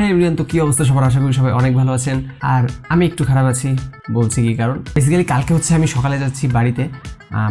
হ্যাঁ এভরিওয়ান, তো কি অবস্থা? সবার আশা করি সবাই অনেক ভালো আছেন। আর আমি একটু খারাপ আছি, বলছি কি কারণ? বেসিক্যালি কালকে হচ্ছে আমি সকালে যাচ্ছি বাড়িতে।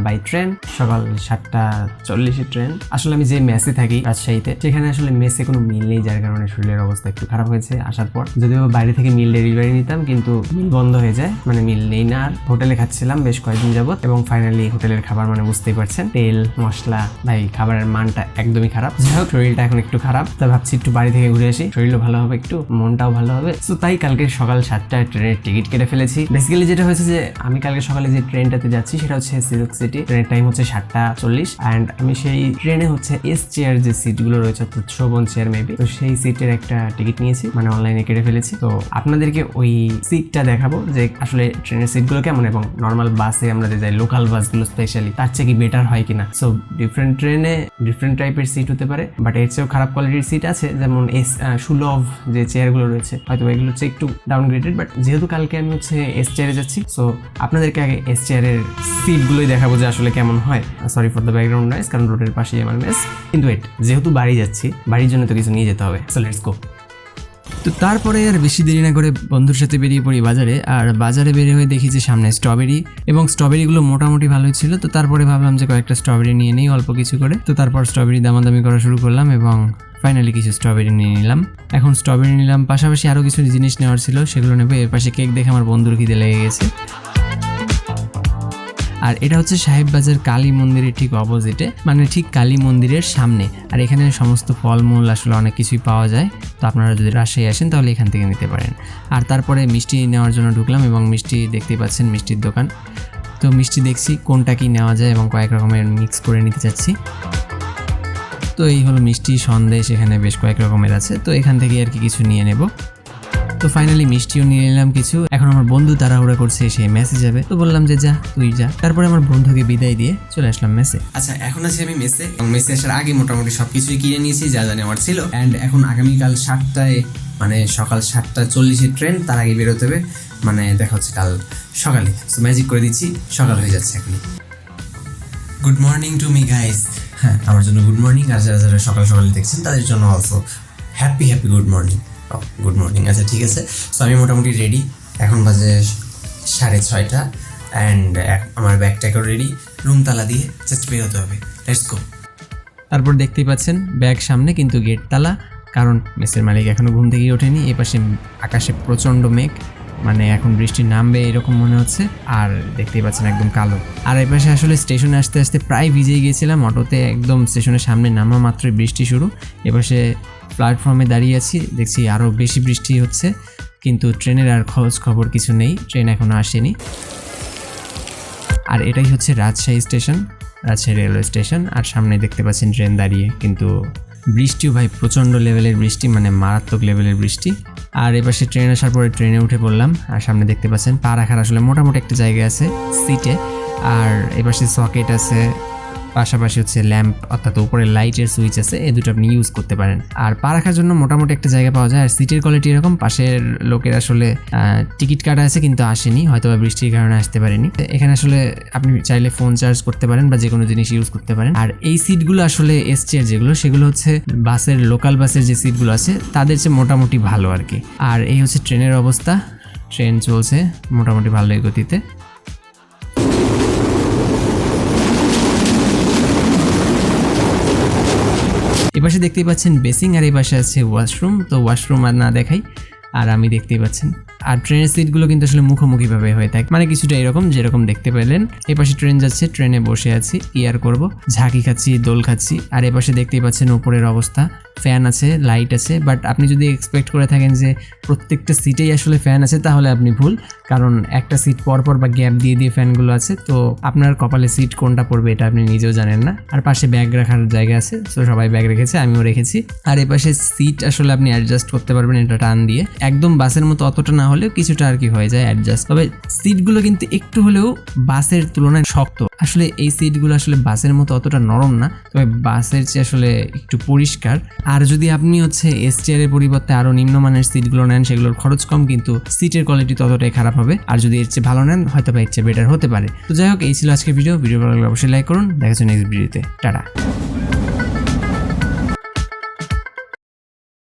বাই ট্রেন সকাল সাতটা চল্লিশের ট্রেন আসলে আমি যে মেসে থাকি, রাজশাহীতে, সেখানে আসলে মেসে কোনো মিল নেই, যার কারণে শরীরের অবস্থা একটু খারাপ হয়েছে আসার পর। যদিও বাইরে থেকে মিল ডেলিভারি নিতাম, কিন্তু মিল বন্ধ হয়ে যায়। মানে মিল নেই না আর। হোটেলে খাচ্ছিলাম বেশ কয়েকদিন যাবত এবং ফাইনালি হোটেলের খাবার মানে বুঝতেই পারছেন, তেল, মশলা, ভাই, খাবারের মানটা একদমই খারাপ। যাই হোক, শরীরটা এখন একটু খারাপ। তা ভাবছি একটু বাড়ি থেকে ঘুরে আসি। শরীরও ভালো হবে একটু, মনটাও ভালো হবে। তো তাই কালকে সকাল সাতটায় ট্রেনের টিকিট কেটে ফেলেছি। বেসিক্যালি যেটা হয়েছে যে, আমি কালকে সকালে যে ট্রেনটাতে যাচ্ছি, সেটা হচ্ছে সিল্ক সিটি ট্রেনের টাইম হচ্ছে সাতটা চল্লিশ অ্যান্ড আমি সেই ট্রেনে হচ্ছে এস চেয়ার যে সিটগুলো রয়েছে, অর্থাৎ শোভন চেয়ার মেবি তো সেই সিটের একটা টিকিট নিয়েছি মানে অনলাইনে কেটে ফেলেছি। তো আপনাদেরকে ওই সিটটা দেখাবো যে আসলে ট্রেনের সিটগুলো কেমন, এবং নর্মাল বাসে আমরা যে যাই লোকাল বাসগুলো স্পেশালি তার চেয়ে কি বেটার হয় কিনা? সো ডিফারেন্ট ট্রেনে ডিফারেন্ট টাইপের সিট হতে পারে বাট এর চেয়েও খারাপ কোয়ালিটির সিট আছে, যেমন এস সুলভ যে চেয়ারগুলো রয়েছে হয়তো এগুলো হচ্ছে একটু ডাউনগ্রেডেড বাট যেহেতু কালকে আমি হচ্ছে এস চেয়ারে যাচ্ছি সো আপনাদেরকে আগে এস চেয়ারের সিটগুলোই দেখাবো যে আসলে কেমন হয়। Sorry for the background noise কারণ রোডের পাশেই আমার মেস কিন্তু ওয়েট যেহেতু বাড়ি যাচ্ছি, বাড়ির জন্য তো কিছু নিয়ে যেতে হবে। সো লেটস গো তো তারপরে আর বেশি দেরি না করে বন্ধুর সাথে বেরিয়ে পড়ি বাজারে, আর বাজারে বেরিয়ে হয়ে দেখি যে সামনে স্ট্রবেরি এবং স্ট্রবেরিগুলো মোটামুটি ভালোই ছিল। তো তারপরে ভাবলাম যে কয়েকটা স্ট্রবেরি নিয়ে নিই, অল্প কিছু করে। তো তারপর স্ট্রবেরি দামাদামি করা শুরু করলাম, এবং ফাইনালি কিছু স্ট্রবেরি নিয়ে নিলাম। এখন স্ট্রবেরি নিলাম, পাশাপাশি আরও কিছু জিনিস নেওয়ার ছিল, সেগুলো নেব। এর পাশে কেক দেখে আমার বন্ধুর খিদে লেগে গেছে। আর এটা হচ্ছে সাহেব বাজার কালী মন্দিরের ঠিক অপোজিটে মানে ঠিক কালী মন্দিরের সামনে। আর এখানে সমস্ত ফলমূল আসলে অনেক কিছুই পাওয়া যায়। তো আপনারা যদি রাজশাহী আসেন তাহলে এখান থেকে নিতে পারেন। আর তারপরে মিষ্টি নেওয়ার জন্য ঢুকলাম এবং মিষ্টি দেখতেই পাচ্ছেন মিষ্টির দোকান। তো মিষ্টি দেখছি কোনটা কি নেওয়া যায় এবং কয়েক রকমের মিক্স করে নিতে চাচ্ছি। তো এই হলো মিষ্টি সন্দেশ, এখানে বেশ কয়েক রকমের আছে। তো এখান থেকে আর কি কিছু নিয়ে নেব। তো ফাইনালি মিষ্টিও নিয়ে নিলাম কিছু। এখন আমার বন্ধু তাড়াহুড়া করছে সে মেসে যাবে। তো বললাম যে যা তুই যা। তারপরে আমার বন্ধুকে বিদায় দিয়ে চলে আসলাম মেসে আচ্ছা এখন আছি আমি মেসে এবং মেসে আসার আগে মোটামুটি সবকিছুই কিনে নিয়েছি যা যা নেওয়ার ছিল। অ্যান্ড এখন আগামীকাল সাতটায় মানে সকাল সাতটা চল্লিশের ট্রেন তার আগে বেরোতে হবে। মানে দেখা হচ্ছে কাল সকালে। সো ম্যাজিক করে দিচ্ছি সকাল হয়ে যাচ্ছে এখন good morning to me guys হ্যাঁ আমার জন্য গুড মর্নিং আর যারা যারা সকাল সকালে দেখছেন তাদের জন্য also happy happy good morning good morning আচ্ছা ঠিক আছে। সো আমি মোটামুটি রেডি এখন বাজে সাড়ে ছয়টা। অ্যান্ড আমার ব্যাগটাকেও রেডি রুম তালা দিয়ে জাস্ট বেরোতে হবে। লেটস গো তারপর দেখতেই পাচ্ছেন, ব্যাগ সামনে কিন্তু গেট তালা। কারণ মেসের মালিক এখনও ঘুম থেকেই ওঠেনি। এ পাশে আকাশে প্রচণ্ড মেঘ। মানে এখন বৃষ্টি নামবে এরকম মনে হচ্ছে। আর দেখতেই পাচ্ছেন একদম কালো। আর এই পাশে আসলে স্টেশনে আসতে আসতে প্রায় ভিজে গিয়েছিলাম অটোতে একদম স্টেশনের সামনে নামা মাত্রই বৃষ্টি শুরু। এপাশে প্ল্যাটফর্মে দাঁড়িয়ে আছি। দেখছি আরও বেশি বৃষ্টি হচ্ছে, কিন্তু ট্রেনের আর খোঁজ খবর কিছু নেই। ট্রেন এখনও আসেনি। আর এটাই হচ্ছে Rajshahi station, Rajshahi railway station. আর সামনে দেখতে পাচ্ছেন ট্রেন দাঁড়িয়ে, কিন্তু বৃষ্টিও ভাই প্রচণ্ড লেভেলের বৃষ্টি মানে মারাত্মক লেভেলের বৃষ্টি। আর এপাশে ট্রেন আসার পরে ট্রেনে উঠে পড়লাম, আর সামনে দেখতে পাচ্ছেন পা রাখার আসলে মোটামুটি একটা জায়গা আছে সিটে। আর এপাশে সকেট আছে পাশাপাশি হচ্ছে ল্যাম্প, অর্থাৎ উপরে লাইটের সুইচ আছে, এই দুটো আপনি ইউজ করতে পারেন। আর পা রাখার জন্য মোটামুটি একটা জায়গা পাওয়া যায়, আর সিটের কোয়ালিটি এরকম, পাশের লোকের আসলে টিকিট কাটা আছে কিন্তু আসেনি হয়তো বা বৃষ্টির কারণে আসতে পারেনি। এখানে আসলে আপনি চাইলে ফোন চার্জ করতে পারেন বা যে কোনো জিনিস ইউজ করতে পারেন। আর এই সিটগুলো আসলে এস চেয়ার যেগুলো, সেগুলো হচ্ছে বাসের লোকাল বাসের যে সিটগুলো আছে, তাদের চেয়ে মোটামুটি ভালো আর কি। আর এই হচ্ছে ট্রেনের অবস্থা। ট্রেন চলছে মোটামুটি ভালোই গতিতে। এপাশে দেখতেই পাচ্ছেন বেসিং আর এপাশে পাশে আছে ওয়াশরুম, তো ওয়াশরুম আর না দেখাই, আর আমি দেখতেই পাচ্ছেন আর ট্রেনের সিটগুলো কিন্তু আসলে মুখোমুখিভাবে হয়ে থাকে। মানে কিছুটা এরকম যেরকম দেখতে পেলেন। এই পাশে ট্রেন যাচ্ছে, ট্রেনে বসে আছি, ইয়ার করব। ঝাঁকি খাচ্ছি, দোল খাচ্ছি, আর এ পাশে দেখতেই পাচ্ছেন উপরের অবস্থা। ফ্যান আছে, লাইট আছে, বাট আপনি যদি এক্সপেক্ট করে থাকেন যে প্রত্যেকটা সিটেই আসলে ফ্যান আছে, তাহলে আপনি ভুল। কারণ একটা সিট পরপর বা গ্যাপ দিয়ে দিয়ে ফ্যানগুলো আছে, তো আপনার কপালে সিট কোনটা পড়বে এটা আপনি নিজেও জানেন না। আর পাশে ব্যাগ রাখার জায়গা আছে, তো সবাই ব্যাগ রেখেছে, আমিও রেখেছি। আর এ পাশে সিট আসলে আপনি অ্যাডজাস্ট করতে পারবেন, এটা টান দিয়ে। একদম বাসের মতো অতটা না হলেও কিছুটা আর কি হয়ে যায় অ্যাডজাস্ট তবে সিটগুলো কিন্তু একটু হলেও বাসের তুলনায় শক্ত। আসলে এই সিটগুলো আসলে বাসের মতো অতটা নরম না, তবে বাসের চেয়ে আসলে একটু পরিষ্কার। আর যদি আপনি হচ্ছে এস চেয়ারের পরিবর্তে আরও নিম্নমানের সিটগুলো নেন, সেগুলোর খরচ কম, কিন্তু সিটের কোয়ালিটি ততটাই খারাপ হবে। আর যদি এর চেয়ে ভালো নেন হয়তো বা এর চেয়ে বেটার হতে পারে। তো যাই হোক, এই ছিল আজকের ভিডিও ভিডিও ভালো লাগলে অবশ্যই লাইক করুন। দেখা যাচ্ছে নেক্সট ভিডিওতে টাটা।